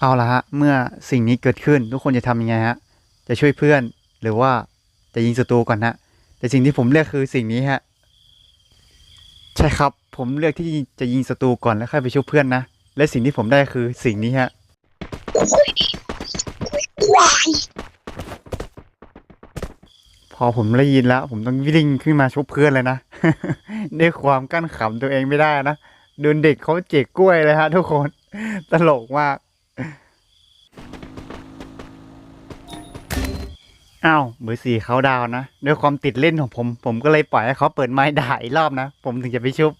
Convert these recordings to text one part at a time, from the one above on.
เอาละฮะ เมื่อสิ่งนี้เกิดขึ้น ทุกคนจะทำยังไงฮะ จะช่วยเพื่อนหรือว่าจะยิงศัตรูก่อนนะแต่สิ่งที่ผมเลือกคือสิ่งนี้ฮะ ใช่ครับ ผมเลือกที่จะยิงศัตรูก่อนแล้วค่อยไปช่วยเพื่อนนะ และสิ่งที่ผมได้คือสิ่งนี้ฮะ พอผมได้ยินแล้ว ผมต้องวิ่งขึ้นมาชุบเพื่อนเลยนะ ด้วยความกั้นขำตัวเองไม่ได้นะโดนเด็กเขาเจ๊กกล้วยเลยฮะ ทุกคน ตลกมาก อ้าวเบอร์สี่เขาดาวนะด้วยความติดเล่นของผม ผมก็เลยปล่อยให้เขาเปิดไม้ด่าอีกรอบนะ ผมถึงจะไปชุบ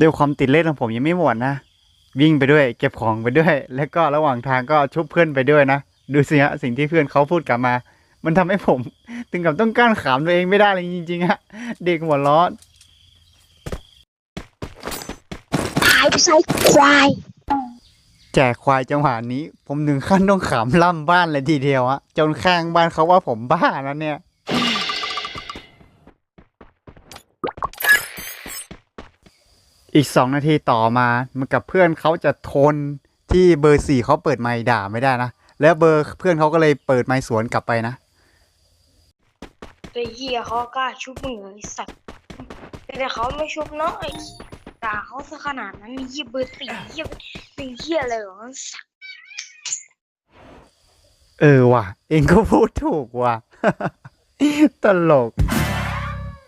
ด้วยความติดเล่นของผมยังไม่หมดนะ วิ่งไปด้วย เก็บของไปด้วย แล้วก็ระหว่างทางก็ชุบเพื่อนไปด้วยนะ ดูสิฮะสิ่งที่เพื่อนเขาพูดกลับมา มันทำให้ผม ถึงกับต้องกั้นขำตัวเองไม่ได้เลยจริงๆฮะเด็กหัวล้อตายไปใส่ควาย แจกควายจังหวะนี้ ผมถึงขั้นต้องขำล่ำบ้านเลยทีเดียวอะจนข้างบ้านเขาว่าผมบ้าแล้วเนี่ย อีกสองนาทีต่อมามันกับเพื่อนเขาจะทนที่เบอร์สี่เขาเปิดไมค์ด่าไม่ได้นะ แล้วเบอร์เพื่อนเขาก็เลยเปิดไมค์สวนกลับไปนะไอ้เหี้ยเขากล้าชุบมึงเหรอไอ้สัตว์แต่เขาไม่ชุบเนาะไอ้ ด่าเขาซะขนาดนั้นเยี่ยเบอร์สี่เยี่ยเป็นเยี่ยอะไรเหรองสัตว์เออว่ะ เองก็พูดถูกว่ะ ตลก